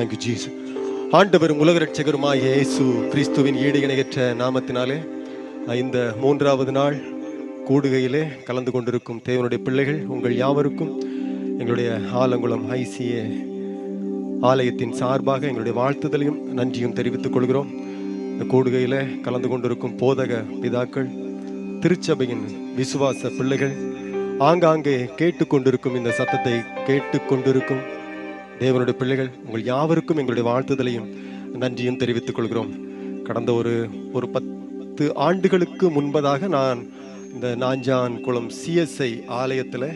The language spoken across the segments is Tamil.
தேங்க்யூ ஜீஸ் ஆண்டவரும் உலக ரட்சகருமாய் இயேசு கிறிஸ்துவின் ஈடு இணையற்ற நாமத்தினாலே இந்த மூன்றாவது நாள் கூடுகையிலே கலந்து கொண்டிருக்கும் தேவனுடைய பிள்ளைகள் உங்கள் யாவருக்கும் எங்களுடைய ஆலங்குளம் ஐசிஏ ஆலயத்தின் சார்பாக எங்களுடைய வாழ்த்துதலையும் நன்றியும் தெரிவித்துக் கொள்கிறோம். இந்த கூடுகையில் கலந்து கொண்டிருக்கும் போதக பிதாக்கள் திருச்சபையின் விசுவாச பிள்ளைகள் ஆங்காங்கே கேட்டுக்கொண்டிருக்கும் இந்த சத்தத்தை கேட்டுக்கொண்டிருக்கும் தேவனுடைய பிள்ளைகள் உங்கள் யாவருக்கும் எங்களுடைய வாழ்த்துதலையும் நன்றியும் தெரிவித்துக் கொள்கிறோம். கடந்த ஒரு ஒரு பத்து ஆண்டுகளுக்கு முன்பதாக நான் இந்த நாஞ்சான் குளம் சிஎஸ்ஐ ஆலயத்தில்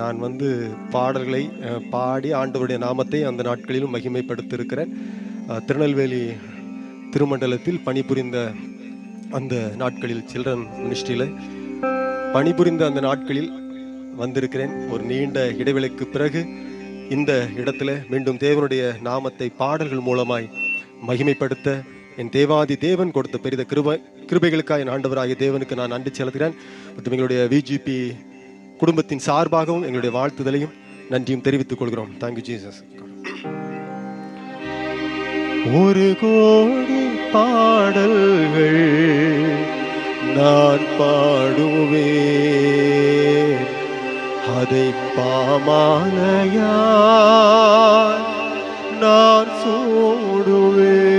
நான் வந்து பாடல்களை பாடி ஆண்டவருடைய நாமத்தை அந்த நாட்களிலும் மகிமைப்படுத்தியிருக்கிறேன். திருநெல்வேலி திருமண்டலத்தில் பணிபுரிந்த அந்த நாட்களில் சில்ட்ரன் மினிஸ்ட்ரியில் பணிபுரிந்த அந்த நாட்களில் வந்திருக்கிறேன். ஒரு நீண்ட இடைவெளிக்கு பிறகு இந்த இடத்துல மீண்டும் தேவனுடைய நாமத்தை பாடல்கள் மூலமாய் மகிமைப்படுத்த என் தேவாதி தேவன் கொடுத்த பெரித கிருபை கிருபைகளுக்காக என் ஆண்டவராகிய தேவனுக்கு நான் நன்றி செலுத்துகிறேன். மற்றும் எங்களுடைய விஜிபி குடும்பத்தின் சார்பாகவும் எங்களுடைய வாழ்த்துதலையும் நன்றியும் தெரிவித்துக் கொள்கிறோம். தேங்க்யூ ஜீசஸ் ஒரு கோடி பாடல்கள் நான் பாடுவேன். அதை பாமாலையா நான் சூடுவேன்.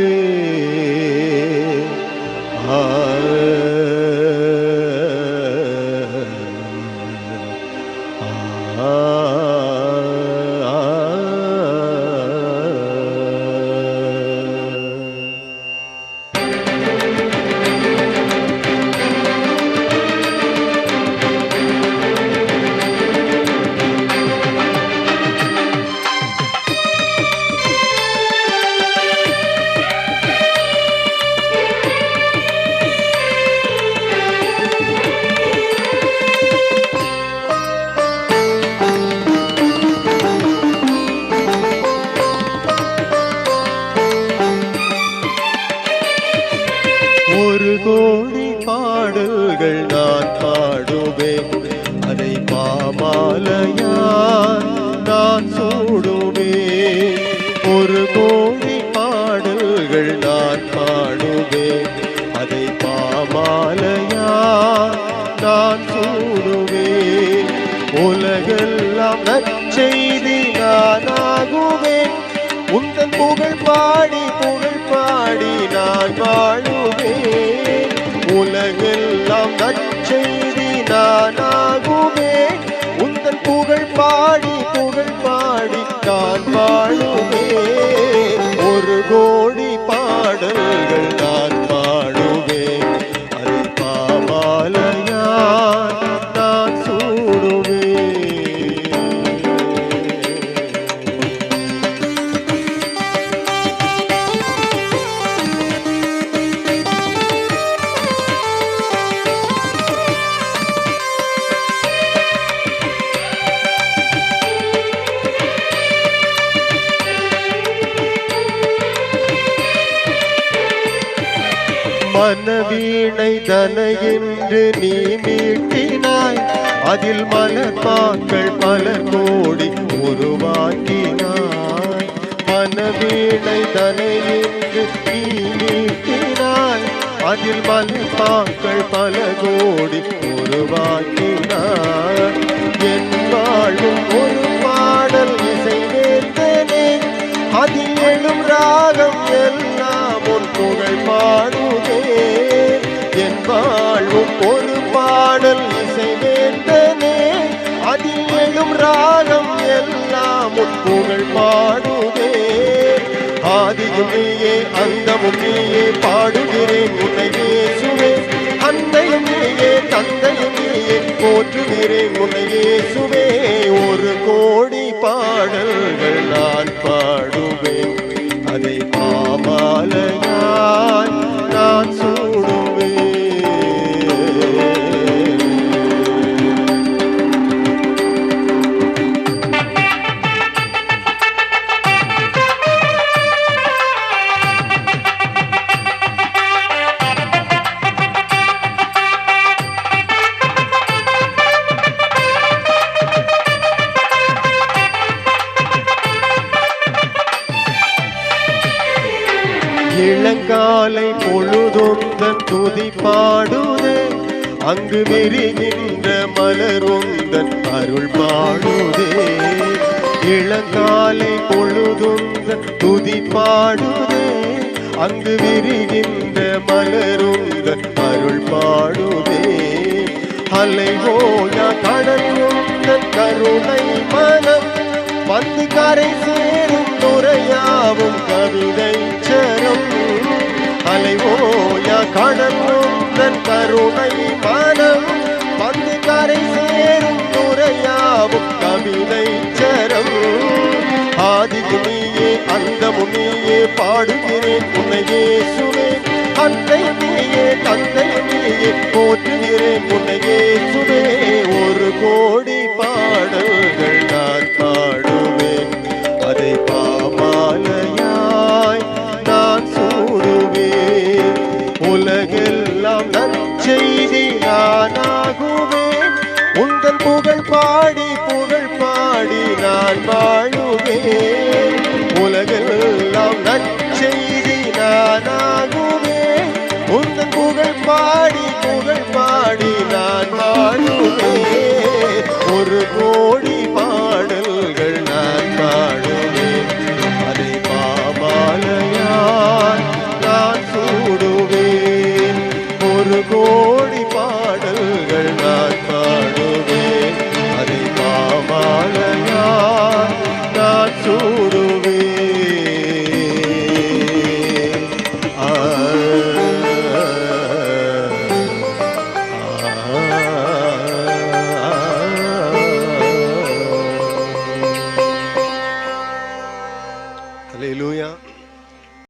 ஒரு கோடி பாடல்கள் நான் பாடுவேன். அதை பாமாலையால் நான் சூடுவேன். ஒரு கோடி பாடல்கள் நான் பாடுவேன். அதை பாமாலையால் நான் சூடுவேன். உலகெல்லாம் நற்செய்தி நானாகுவேன். உந்தன் புகழ் பாடி மனவீணை தன என்று நீ மீட்டினாய். அதில் மலர்பாக்கள் பல கோடி உருவாக்கினாய். மனவீணை தன என்று நீ மீட்டினாய். அதில் மலர்பாக்கள் பல கோடி உருவாக்கி புகழ் பாடுவே ஆதியும் நீயே அந்தமும் நீயே பாடுகிறேன் உன்னை இளங்காலை பொழுதொந்தன் துதி பாடுதே. அங்கு விரிகின்ற மலருந்தன் அருள் பாடுதே. இளங்காலை பொழுதுந்தன் துதி பாடுதே. அங்கு விரிகின்ற மலருந்தன் அருள் பாடுதே. அலை ஓயா கடல் கருணை மனம். வந்து கரை சேரும் துறையாவும் கவிதை அலை கடலும் தன் கருணை மனம். வந்து கரை சேரும் துறையாவும் கவிதை சரம். ஆதியும் அந்த முனியே பாடுகிறேன் உன்னையே இயேசுவே. அன்னை நீயே தந்தை நீயே போற்றுகிறேன் உன்னையே இயேசுவே. ஒரு கோடி உந்தன் புகழ் பாடி புகழ் பாடி நான் வாழுவேன். உலகெல்லாம் நற்செய்தி நானாகுவேன் உந்தன் புகழ் பாடி புகழ் பாடி நான் வாழுவேன். ஒரு கோடி பாடல்கள் நான் பாடுவேன். அதை பாமாலையாய் நான் சூடுவேன். ஒரு கோடி